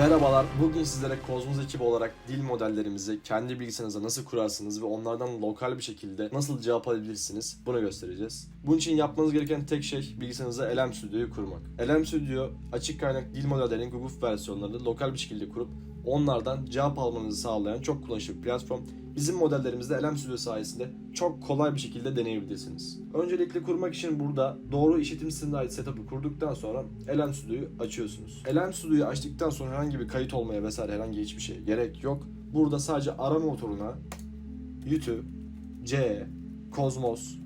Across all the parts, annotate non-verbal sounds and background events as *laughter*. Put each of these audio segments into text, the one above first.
Merhabalar, bugün sizlere Kozmos ekibi olarak dil modellerimizi kendi bilgisayarınıza nasıl kurarsınız ve onlardan lokal bir şekilde nasıl cevap alabilirsiniz bunu göstereceğiz. Bunun için yapmanız gereken tek şey bilgisayarınıza LM Studio'yu kurmak. LM Studio, açık kaynak dil modellerinin Google versiyonlarını lokal bir şekilde kurup onlardan cevap almanızı sağlayan çok kullanışlı bir platform. Bizim modellerimizde LM Studio sayesinde çok kolay bir şekilde deneyebilirsiniz. Öncelikle kurmak için burada doğru işletim sistemine ait setup'ı kurduktan sonra LM Studio'yu açıyorsunuz. LM Studio'yu açtıktan sonra herhangi bir kayıt olmaya vesaire herhangi hiçbir şey gerek yok. Burada sadece arama motoruna YouTube, C, Cosmos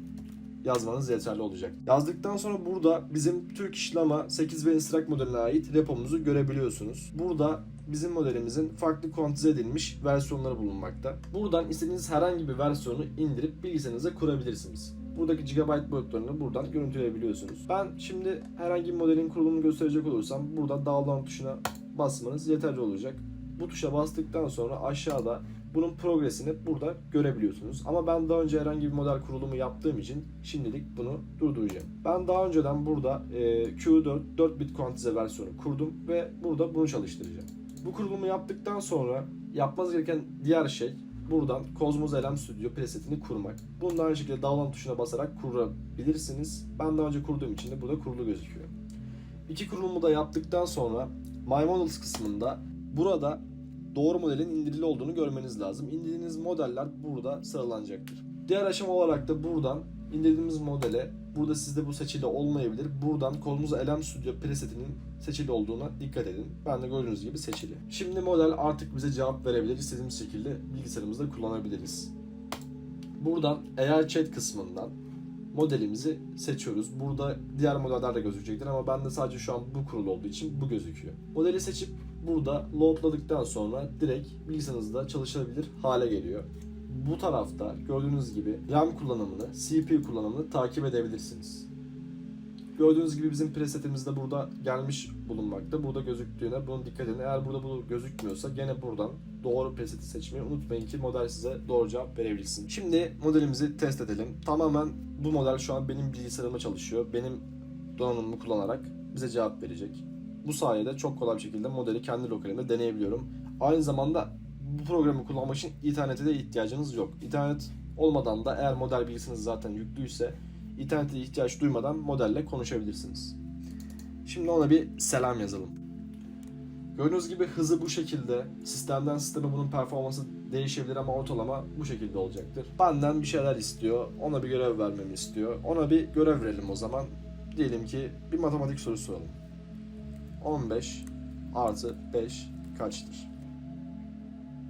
yazmanız yeterli olacak. Yazdıktan sonra burada bizim Türk İşlama 8 ve Instruct modeline ait repomuzu görebiliyorsunuz. Burada bizim modelimizin farklı kuantize edilmiş versiyonları bulunmakta. Buradan istediğiniz herhangi bir versiyonu indirip bilgisayarınıza kurabilirsiniz. Buradaki gigabyte boyutlarını buradan görüntüleyebiliyorsunuz. Ben şimdi herhangi bir modelin kurulumunu gösterecek olursam burada download tuşuna basmanız yeterli olacak. Bu tuşa bastıktan sonra aşağıda bunun progresini burada görebiliyorsunuz. Ama ben daha önce herhangi bir model kurulumu yaptığım için şimdilik bunu durduracağım. Ben daha önceden burada e, Q4 4 bit kuantize versiyonu kurdum ve burada bunu çalıştıracağım. Bu kurulumu yaptıktan sonra yapmanız gereken diğer şey buradan Cosmos LM Studio presetini kurmak. Bunu da aynı şekilde download tuşuna basarak kurabilirsiniz. Ben daha önce kurduğum için de burada kurulu gözüküyor. İki kurulumu da yaptıktan sonra My Models kısmında burada doğru modelin indirili olduğunu görmeniz lazım. İndirdiğiniz modeller burada sıralanacaktır. Diğer aşama olarak da buradan indirdiğimiz modele burada sizde bu seçili olmayabilir. Buradan Cosmos LM Studio presetinin seçili olduğuna dikkat edin. Ben de gördüğünüz gibi seçili. Şimdi model artık bize cevap verebilir. İstediğimiz şekilde bilgisayarımızda kullanabiliriz. Buradan AI Chat kısmından modelimizi seçiyoruz. Burada diğer modeller de gözükecektir ama ben de sadece şu an bu kurulu olduğu için bu gözüküyor. Modeli seçip burada loadladıktan sonra direkt bilgisayarınızda çalışabilir hale geliyor. Bu tarafta gördüğünüz gibi RAM kullanımını, CPU kullanımını takip edebilirsiniz. Gördüğünüz gibi bizim presetimiz de burada gelmiş bulunmakta. Burada gözüktüğüne bunu dikkat edin. Eğer burada bu gözükmüyorsa gene buradan doğru preseti seçmeyi unutmayın ki model size doğru cevap verebilsin. Şimdi modelimizi test edelim. Tamamen bu model şu an benim bilgisayarıma çalışıyor. Benim donanımımı kullanarak bize cevap verecek. Bu sayede çok kolay bir şekilde modeli kendi lokalimde deneyebiliyorum. Aynı zamanda bu programı kullanmak için internete de ihtiyacınız yok. İnternet olmadan da eğer model bilgisiniz zaten yüklüyse internete ihtiyaç duymadan modelle konuşabilirsiniz. Şimdi ona bir selam yazalım. Gördüğünüz gibi hızı bu şekilde. Sistemden sisteme bunun performansı değişebilir ama ortalama bu şekilde olacaktır. Benden bir şeyler istiyor. Ona bir görev vermemi istiyor. Ona bir görev verelim o zaman. Diyelim ki bir matematik sorusu soralım. 15 artı 5 kaçtır?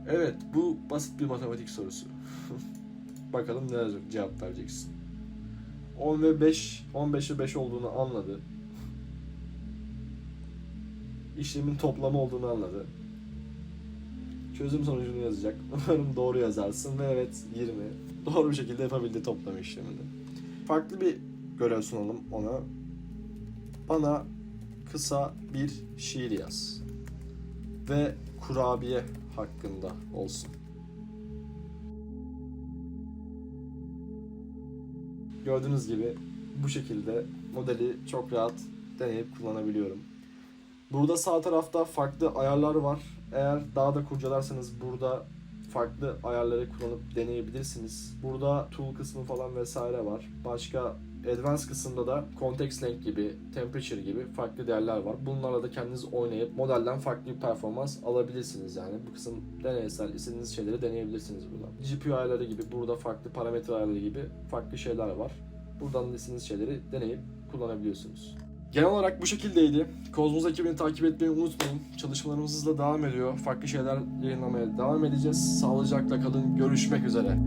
Evet bu basit bir matematik sorusu. *laughs* Bakalım ne cevap vereceksin. 10 ve 5, 15 ve 5 olduğunu anladı. İşlemin toplamı olduğunu anladı. Çözüm sonucunu yazacak. *laughs* Umarım doğru yazarsın ve evet 20. Doğru bir şekilde yapabildi toplama işlemini. Farklı bir görev sunalım ona. Bana kısa bir şiir yaz. Ve kurabiye hakkında olsun. Gördüğünüz gibi bu şekilde modeli çok rahat deneyip kullanabiliyorum. Burada sağ tarafta farklı ayarlar var. Eğer daha da kurcalarsanız burada farklı ayarları kullanıp deneyebilirsiniz. Burada tool kısmı falan vesaire var. Başka Advanced kısımda da context length gibi, temperature gibi farklı değerler var. Bunlarla da kendiniz oynayıp modelden farklı bir performans alabilirsiniz yani. Bu kısım deneysel, istediğiniz şeyleri deneyebilirsiniz burada. GPU ayarları gibi, burada farklı parametre ayarları gibi farklı şeyler var. Buradan da istediğiniz şeyleri deneyip kullanabiliyorsunuz. Genel olarak bu şekildeydi. Kozmos ekibini takip etmeyi unutmayın. Çalışmalarımız hızla devam ediyor. Farklı şeyler yayınlamaya devam edeceğiz. Sağlıcakla kalın. Görüşmek üzere.